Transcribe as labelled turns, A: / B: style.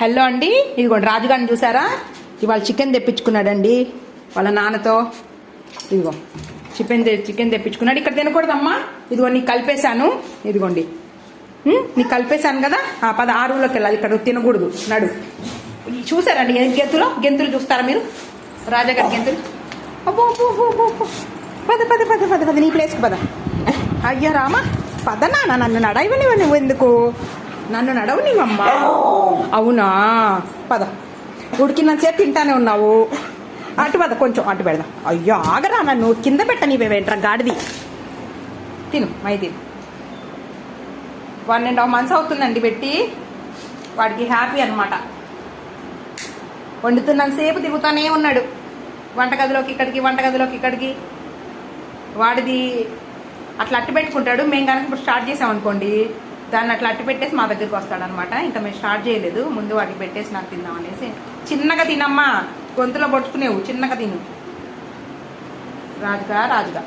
A: Hello అండి. ఇదిగోండి రాజుగారిని చూసారా? ఇవాళ చికెన్ తెప్పించుకున్నాడండి వాళ్ళ నాన్నతో. ఇదిగో చికెన్ చికెన్ తెప్పించుకున్నాడు. ఇక్కడ తినకూడదమ్మా. ఇదిగో నీకు కలిపేశాను. ఇదిగోండి. నీకు కలిపేశాను కదా? ఆ పద ఆ వెళ్ళాలి. ఇక్కడ తినకూడదు. నడు. చూసారండి గెంతులో? గెంతులు చూస్తారా మీరు? రాజాగారి గెంతులు. అబ్బో పద పద పద పద పద నీ ప్లేస్కి పద. అయ్యా రామా. పద నాన్న నన్ను నడవనివ్వండి నువ్వు ఎందుకు? నన్ను నడవనివమ్మా అవునా? పద. ఉడికినంతసేపు తింటానే ఉన్నావు. అటు పద కొంచెం అటు పెడదాం. అయ్యో ఆగరా నన్ను. కింద పెట్ట నీవేంట్రా గాడిది. తిను మై తిను. వన్ అండ్ హాఫ్ మంత్స్ అవుతుందండి పెట్టి. వాడికి హ్యాపీ అనమాట వండుతున్నంతసేపు తిరుగుతూనే ఉన్నాడు. వంటగదిలోకి ఇక్కడికి వంటగదిలోకి ఇక్కడికి. వాడిది అట్లా అట్టు పెట్టుకుంటాడు. మేము కనుక ఇప్పుడు స్టార్ట్ చేసామనుకోండి దాన్ని అట్లా అట్టు పెట్టేసి మా దగ్గరికి వస్తాడనమాట. ఇంకా మేము స్టార్ట్ చేయలేదు. ముందు వాటికి పెట్టేసి నాకు తిందాం అనేసి. చిన్నగా తినమ్మా. గొంతులో పట్టుకునేవు. చిన్నగా తిను. రాజుగా రాజుగా.